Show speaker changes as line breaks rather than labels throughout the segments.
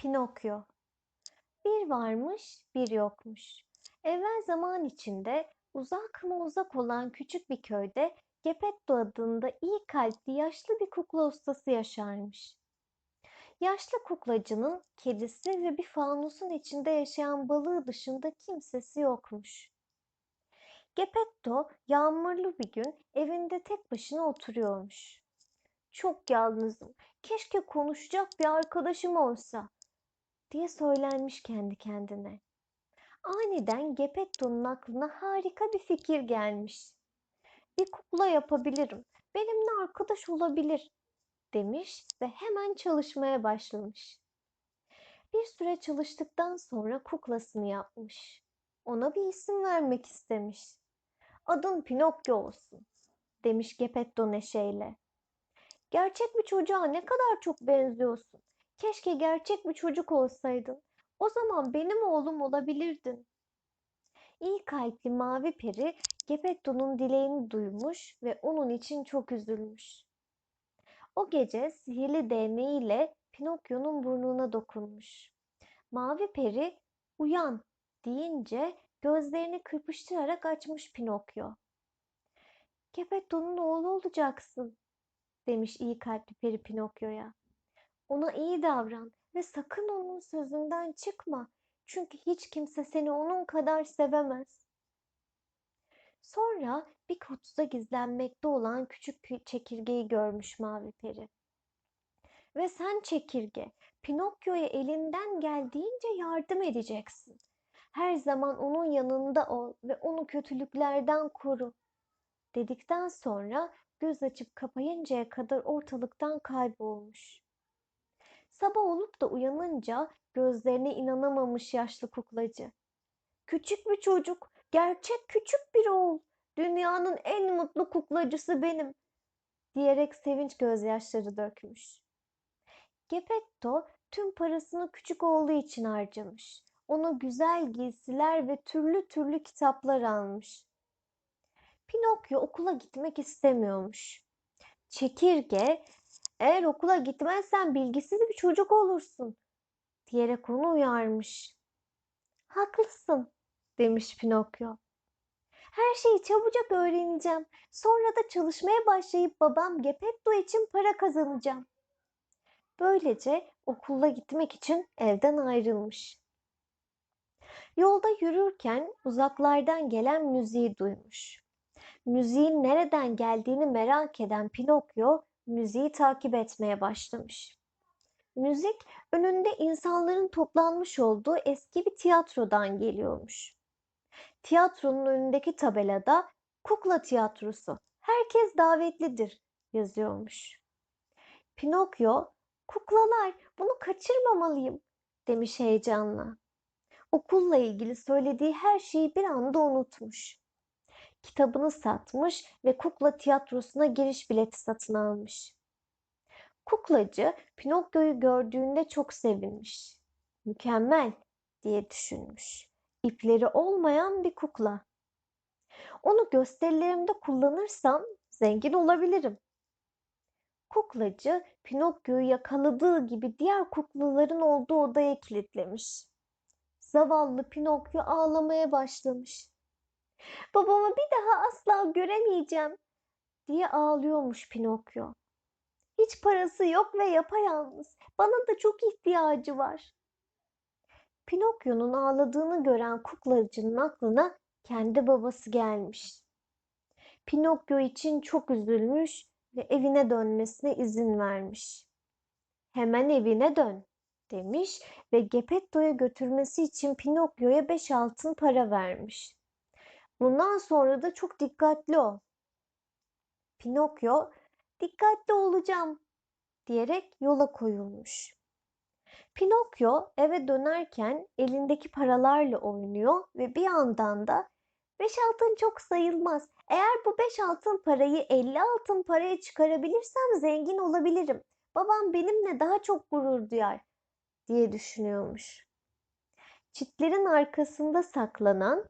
Pinokyo Bir varmış, bir yokmuş. Evvel zaman içinde uzak mı uzak olan küçük bir köyde Gepetto adında iyi kalpli yaşlı bir kukla ustası yaşarmış. Yaşlı kuklacının kedisi ve bir fanusun içinde yaşayan balığı dışında kimsesi yokmuş. Gepetto yağmurlu bir gün evinde tek başına oturuyormuş. Çok yalnızım. Keşke konuşacak bir arkadaşım olsa diye söylenmiş kendi kendine. Aniden Gepetto'nun aklına harika bir fikir gelmiş. Bir kukla yapabilirim. Benimle arkadaş olabilir demiş ve hemen çalışmaya başlamış. Bir süre çalıştıktan sonra kuklasını yapmış. Ona bir isim vermek istemiş. Adın Pinokyo olsun demiş Gepetto neşeyle. Gerçek bir çocuğa ne kadar çok benziyorsun. Keşke gerçek bir çocuk olsaydın. O zaman benim oğlum olabilirdin. İyi kalpli mavi peri Gepetto'nun dileğini duymuş ve onun için çok üzülmüş. O gece sihirli değneğiyle Pinokyo'nun burnuna dokunmuş. Mavi peri uyan deyince gözlerini kırpıştırarak açmış Pinokyo. Gepetto'nun oğlu olacaksın demiş iyi kalpli peri Pinokyo'ya. Ona iyi davran ve sakın onun sözünden çıkma. Çünkü hiç kimse seni onun kadar sevemez. Sonra bir kutuda gizlenmekte olan küçük çekirgeyi görmüş Mavi Peri. Ve sen çekirge, Pinokyo'ya elinden geldiğince yardım edeceksin. Her zaman onun yanında ol ve onu kötülüklerden koru. Dedikten sonra göz açıp kapayıncaya kadar ortalıktan kaybolmuş. Sabah olup da uyanınca gözlerine inanamamış yaşlı kuklacı. Küçük bir çocuk, gerçek küçük bir oğul. Dünyanın en mutlu kuklacısı benim diyerek sevinç gözyaşları dökmüş. Gepetto tüm parasını küçük oğlu için harcamış. Ona güzel giysiler ve türlü türlü kitaplar almış. Pinokyo okula gitmek istemiyormuş. Çekirge, eğer okula gitmezsen bilgisiz bir çocuk olursun diyerek onu uyarmış. Haklısın demiş Pinokyo. Her şeyi çabucak öğreneceğim. Sonra da çalışmaya başlayıp babam Gepetto için para kazanacağım. Böylece okula gitmek için evden ayrılmış. Yolda yürürken uzaklardan gelen müziği duymuş. Müziğin nereden geldiğini merak eden Pinokyo müziği takip etmeye başlamış. Müzik önünde insanların toplanmış olduğu eski bir tiyatrodan geliyormuş. Tiyatronun önündeki tabelada kukla tiyatrosu, herkes davetlidir yazıyormuş. Pinokyo, kuklalar bunu kaçırmamalıyım demiş heyecanla. Okulla ilgili söylediği her şeyi bir anda unutmuş. Kitabını satmış ve kukla tiyatrosuna giriş bileti satın almış. Kuklacı Pinokyo'yu gördüğünde çok sevinmiş. Mükemmel diye düşünmüş. İpleri olmayan bir kukla. Onu gösterilerimde kullanırsam zengin olabilirim. Kuklacı Pinokyo'yu yakaladığı gibi diğer kuklaların olduğu odaya kilitlemiş. Zavallı Pinokyo ağlamaya başlamış. Babamı bir daha asla göremeyeceğim diye ağlıyormuş Pinokyo. Hiç parası yok ve yapayalnız. Bana da çok ihtiyacı var. Pinokyo'nun ağladığını gören kuklacının aklına kendi babası gelmiş. Pinokyo için çok üzülmüş ve evine dönmesine izin vermiş. Hemen evine dön demiş ve Gepetto'ya götürmesi için Pinokyo'ya beş altın para vermiş. Bundan sonra da çok dikkatli ol. Pinokyo dikkatli olacağım diyerek yola koyulmuş. Pinokyo eve dönerken elindeki paralarla oynuyor ve bir yandan da beş altın çok sayılmaz. Eğer bu beş altın parayı elli altın paraya çıkarabilirsem zengin olabilirim. Babam benimle daha çok gurur duyar diye düşünüyormuş. Çitlerin arkasında saklanan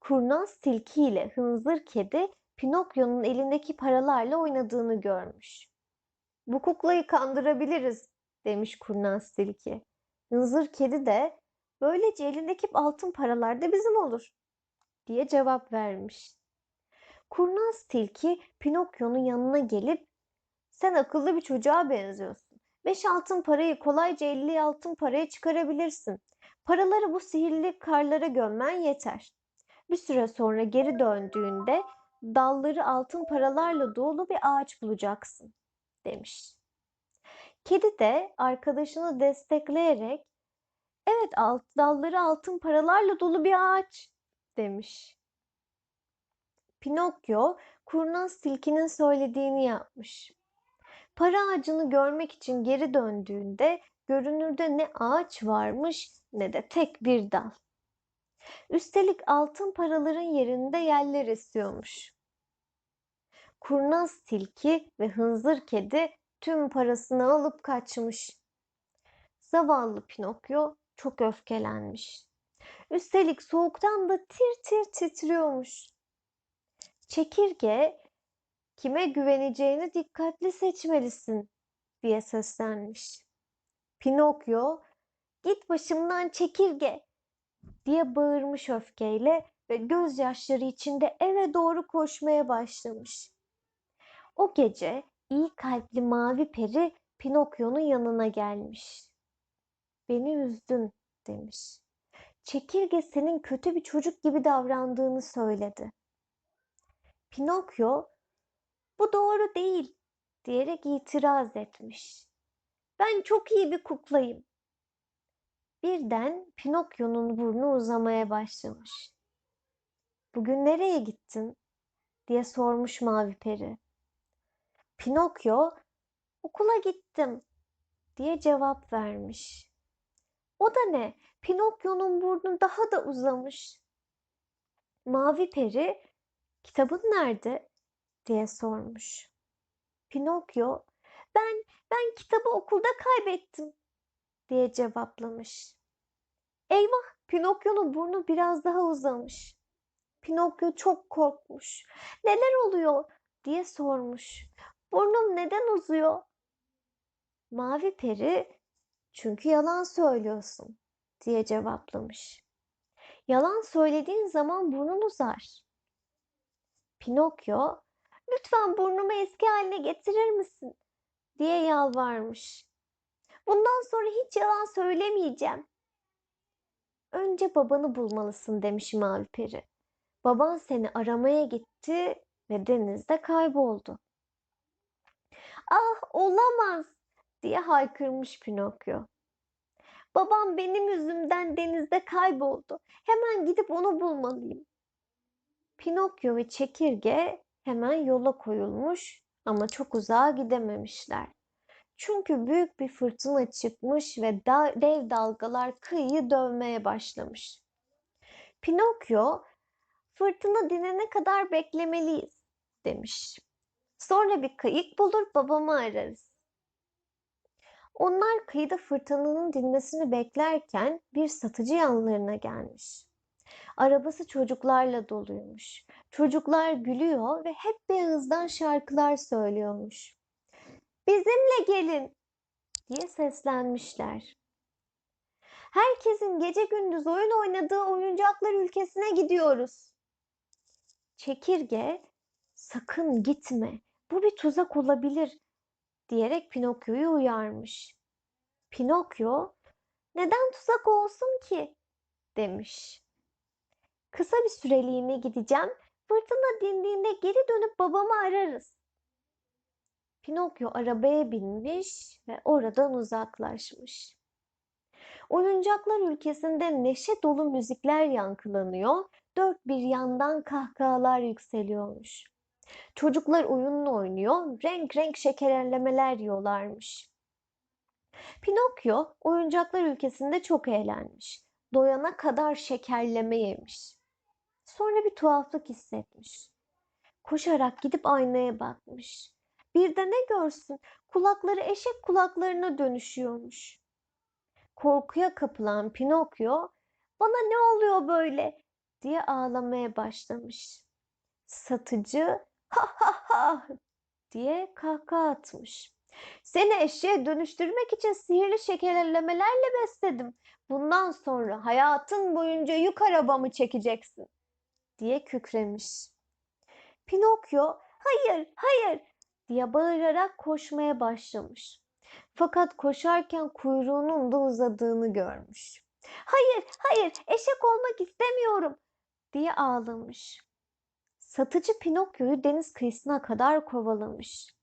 kurnaz tilki ile hınzır kedi Pinokyo'nun elindeki paralarla oynadığını görmüş. Bu kuklayı kandırabiliriz demiş kurnaz tilki. Hınzır kedi de böylece elindeki altın paralar da bizim olur diye cevap vermiş. Kurnaz tilki Pinokyo'nun yanına gelip sen akıllı bir çocuğa benziyorsun. Beş altın parayı kolayca elli altın paraya çıkarabilirsin. Paraları bu sihirli karlara gömmen yeter. Bir süre sonra geri döndüğünde dalları altın paralarla dolu bir ağaç bulacaksın demiş. Kedi de arkadaşını destekleyerek evet alt, dalları altın paralarla dolu bir ağaç demiş. Pinokyo kurnaz tilkinin söylediğini yapmış. Para ağacını görmek için geri döndüğünde görünürde ne ağaç varmış ne de tek bir dal. Üstelik altın paraların yerinde yeller esiyormuş. Kurnaz tilki ve hınzır kedi tüm parasını alıp kaçmış. Zavallı Pinokyo çok öfkelenmiş. Üstelik soğuktan da tir tir titriyormuş. Çekirge kime güveneceğini dikkatli seçmelisin diye seslenmiş. Pinokyo git başımdan çekirge diye bağırmış öfkeyle ve gözyaşları içinde eve doğru koşmaya başlamış. O gece iyi kalpli mavi peri Pinokyo'nun yanına gelmiş. Beni üzdün demiş. Çekirge senin kötü bir çocuk gibi davrandığını söyledi. Pinokyo bu doğru değil diyerek itiraz etmiş. Ben çok iyi bir kuklayım. Birden Pinokyo'nun burnu uzamaya başlamış. Bugün nereye gittin? diye sormuş Mavi Peri. Pinokyo, okula gittim diye cevap vermiş. O da ne? Pinokyo'nun burnu daha da uzamış. Mavi Peri, kitabın nerede? diye sormuş. Pinokyo, ben ben kitabı okulda kaybettim diye cevaplamış. Eyvah, Pinokyo'nun burnu biraz daha uzamış. Pinokyo çok korkmuş. Neler oluyor diye sormuş. Burnum neden uzuyor? Mavi peri, çünkü yalan söylüyorsun diye cevaplamış. Yalan söylediğin zaman burnun uzar. Pinokyo, lütfen burnumu eski haline getirir misin? diye yalvarmış. Bundan sonra hiç yalan söylemeyeceğim. Önce babanı bulmalısın demiş Mavi Peri. Baban seni aramaya gitti ve denizde kayboldu. Ah olamaz diye haykırmış Pinokyo. Babam benim yüzümden denizde kayboldu. Hemen gidip onu bulmalıyım. Pinokyo ve Çekirge hemen yola koyulmuş ama çok uzağa gidememişler. Çünkü büyük bir fırtına çıkmış ve da dev dalgalar kıyıyı dövmeye başlamış. Pinokyo, fırtına dinene kadar beklemeliyiz demiş. Sonra bir kayık bulur babamı ararız. Onlar kıyıda fırtınanın dinmesini beklerken bir satıcı yanlarına gelmiş. Arabası çocuklarla doluymuş. Çocuklar gülüyor ve hep bir ağızdan şarkılar söylüyormuş. Bizimle gelin diye seslenmişler. Herkesin gece gündüz oyun oynadığı oyuncaklar ülkesine gidiyoruz. Çekirge sakın gitme bu bir tuzak olabilir diyerek Pinokyo'yu uyarmış. Pinokyo neden tuzak olsun ki demiş. Kısa bir süreliğine gideceğim. Fırtına dindiğinde geri dönüp babamı ararız. Pinokyo arabaya binmiş ve oradan uzaklaşmış. Oyuncaklar ülkesinde neşe dolu müzikler yankılanıyor, dört bir yandan kahkahalar yükseliyormuş. Çocuklar oyununu oynuyor, renk renk şekerlemeler yiyorlarmış. Pinokyo oyuncaklar ülkesinde çok eğlenmiş. Doyana kadar şekerleme yemiş. Sonra bir tuhaflık hissetmiş. Koşarak gidip aynaya bakmış. Bir de ne görsün? Kulakları eşek kulaklarına dönüşüyormuş. Korkuya kapılan Pinokyo, "Bana ne oluyor böyle?" diye ağlamaya başlamış. Satıcı, "Ha ha ha!" diye kahkaha atmış. Seni eşeğe dönüştürmek için sihirli şekerlemelerle besledim. Bundan sonra hayatın boyunca yük arabamı çekeceksin, diye kükremiş. Pinokyo, hayır, hayır, diye bağırarak koşmaya başlamış. Fakat koşarken kuyruğunun da uzadığını görmüş. Hayır, hayır, eşek olmak istemiyorum, diye ağlamış. Satıcı Pinokyo'yu deniz kıyısına kadar kovalamış.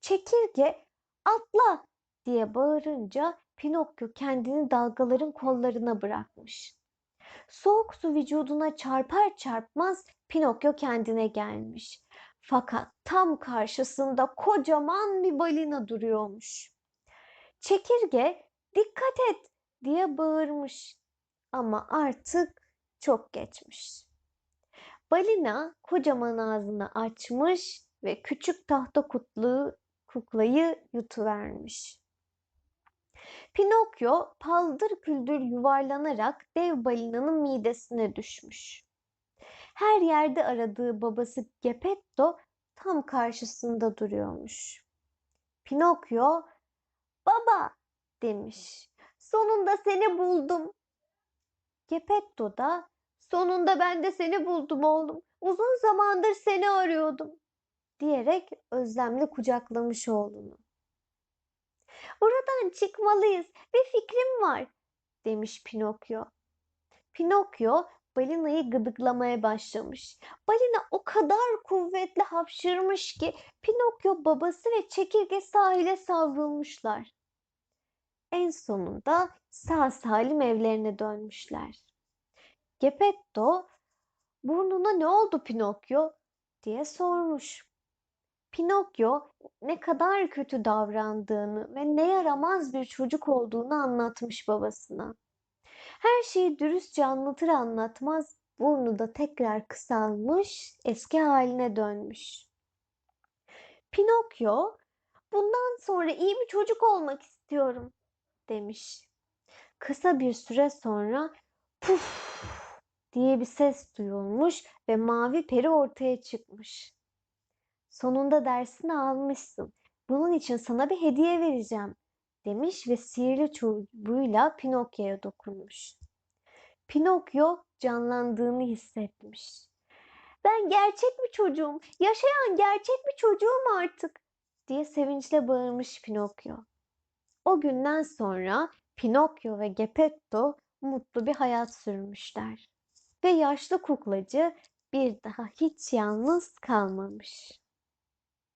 Çekirge, atla diye bağırınca Pinokyo kendini dalgaların kollarına bırakmış. Soğuk su vücuduna çarpar çarpmaz Pinokyo kendine gelmiş. Fakat tam karşısında kocaman bir balina duruyormuş. Çekirge, dikkat et diye bağırmış. Ama artık çok geçmiş. Balina kocaman ağzını açmış ve küçük tahta kutluğu kuklayı yutuvermiş. Pinokyo paldır küldür yuvarlanarak dev balinanın midesine düşmüş. Her yerde aradığı babası Geppetto tam karşısında duruyormuş. Pinokyo, "Baba!" demiş. "Sonunda seni buldum." Geppetto da, "Sonunda ben de seni buldum oğlum. Uzun zamandır seni arıyordum." diyerek özlemle kucaklamış oğlunu. "Buradan çıkmalıyız. Bir fikrim var." demiş Pinokyo. Pinokyo balinayı gıdıklamaya başlamış. Balina o kadar kuvvetli hapşırmış ki Pinokyo babası ve çekirge sahile savrulmuşlar. En sonunda sağ salim evlerine dönmüşler. Geppetto, "Burnuna ne oldu Pinokyo?" diye sormuş. Pinokyo ne kadar kötü davrandığını ve ne yaramaz bir çocuk olduğunu anlatmış babasına. Her şeyi dürüstçe anlatır anlatmaz burnu da tekrar kısalmış, eski haline dönmüş. Pinokyo, "Bundan sonra iyi bir çocuk olmak istiyorum." demiş. Kısa bir süre sonra puf diye bir ses duyulmuş ve mavi peri ortaya çıkmış. Sonunda dersini almışsın. Bunun için sana bir hediye vereceğim, demiş ve sihirli çubuğuyla Pinokyo'ya dokunmuş. Pinokyo canlandığını hissetmiş. Ben gerçek bir çocuğum, yaşayan gerçek bir çocuğum artık, diye sevinçle bağırmış Pinokyo. O günden sonra Pinokyo ve Geppetto mutlu bir hayat sürmüşler ve yaşlı kuklacı bir daha hiç yalnız kalmamış.